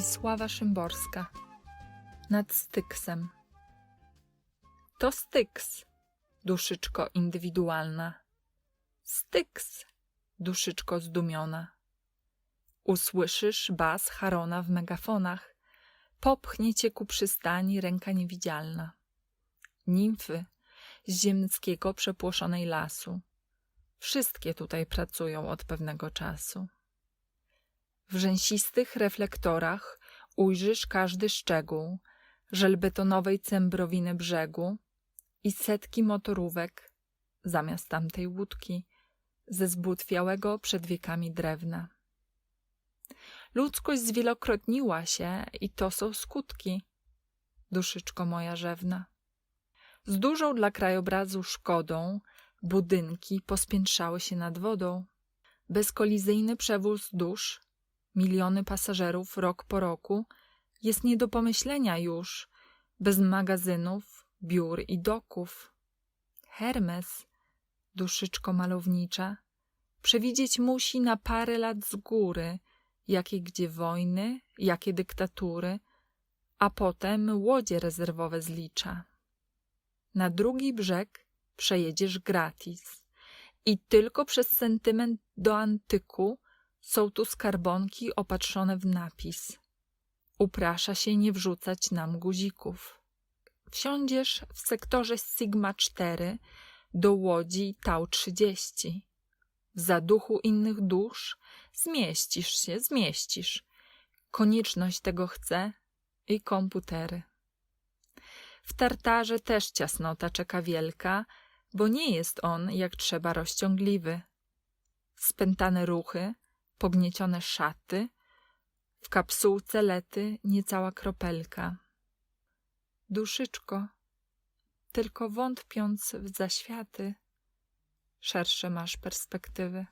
Wiesława Szymborska Nad Styksem To Styks, duszyczko indywidualna. Styks, duszyczko zdumiona. Usłyszysz bas Harona w megafonach, popchnie cię ku przystani ręka niewidzialna. Nimfy z ziemskiego przepłoszonej lasu. Wszystkie tutaj pracują od pewnego czasu. W rzęsistych reflektorach ujrzysz każdy szczegół żelbetonowej cembrowiny brzegu i setki motorówek zamiast tamtej łódki ze zbutwiałego przed wiekami drewna. Ludzkość zwielokrotniła się i to są skutki, duszyczko moja rzewna. Z dużą dla krajobrazu szkodą budynki pospiętrzały się nad wodą. Bezkolizyjny przewóz dusz, miliony pasażerów rok po roku jest nie do pomyślenia już bez magazynów, biur i doków. Hermes, duszyczko malownicza, przewidzieć musi na parę lat z góry, jakie gdzie wojny, jakie dyktatury, a potem łodzie rezerwowe zlicza. Na drugi brzeg przejedziesz gratis i tylko przez sentyment do antyku są tu skarbonki opatrzone w napis. Uprasza się nie wrzucać nam guzików. Wsiądziesz w sektorze Sigma 4 do łodzi Tau 30. W zaduchu innych dusz zmieścisz się, zmieścisz. Konieczność tego chce i komputery. W tartarze też ciasnota czeka wielka, bo nie jest on jak trzeba rozciągliwy. Spętane ruchy, pogniecione szaty, w kapsułce lety niecała kropelka. Duszyczko, tylko wątpiąc w zaświaty, szersze masz perspektywy.